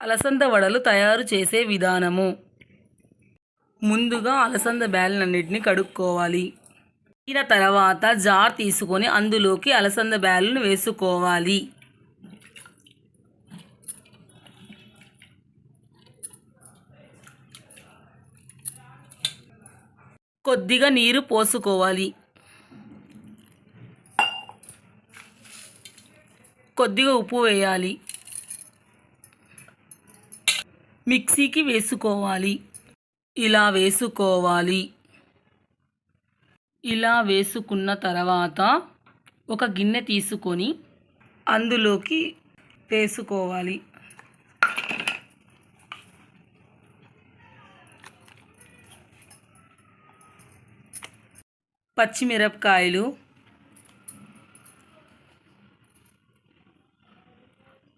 అలసంద వడలు తయారు చేసే విధానము. ముందుగా అలసంద బ్యాలన్నింటినీ కడుక్కోవాలి. కడిగిన తర్వాత జార్ తీసుకొని అందులోకి అలసంద బ్యాలను వేసుకోవాలి. కొద్దిగా నీరు పోసుకోవాలి. కొద్దిగా ఉప్పు వేయాలి. మిక్సీకి వేసుకోవాలి. ఇలా వేసుకోవాలి. ఇలా వేసుకున్న తర్వాత ఒక గిన్నె తీసుకొని అందులోకి వేసుకోవాలి. పచ్చిమిరపకాయలు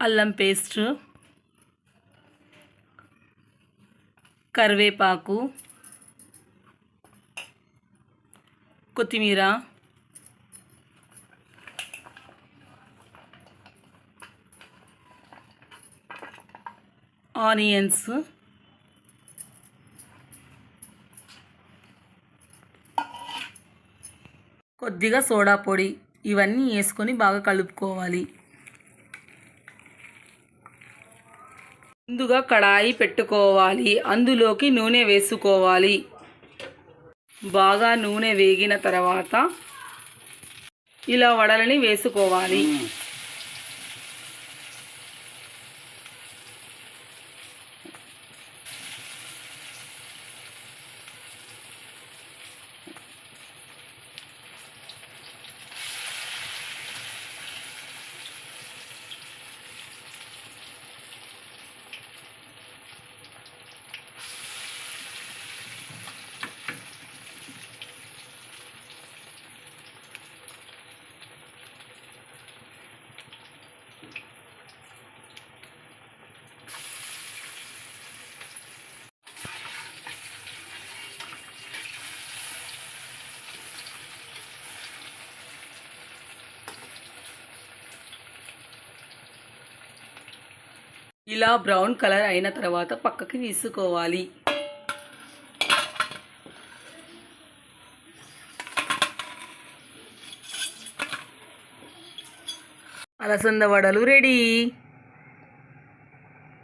అల్లం పేస్టు కరివేపాకు కొత్తిమీర ఆనియన్స్ కొద్దిగా సోడా పొడి ఇవన్నీ వేసుకొని బాగా కలుపుకోవాలి. ముందుగా కడాయి పెట్టుకోవాలి. అందులోకి నూనె వేసుకోవాలి. బాగా నూనె వేగిన తర్వాత ఇలా వడలని వేసుకోవాలి. ఇలా బ్రౌన్ కలర్ అయిన తర్వాత పక్కకి తీసుకోవాలి అలసంద వడలు రెడీ.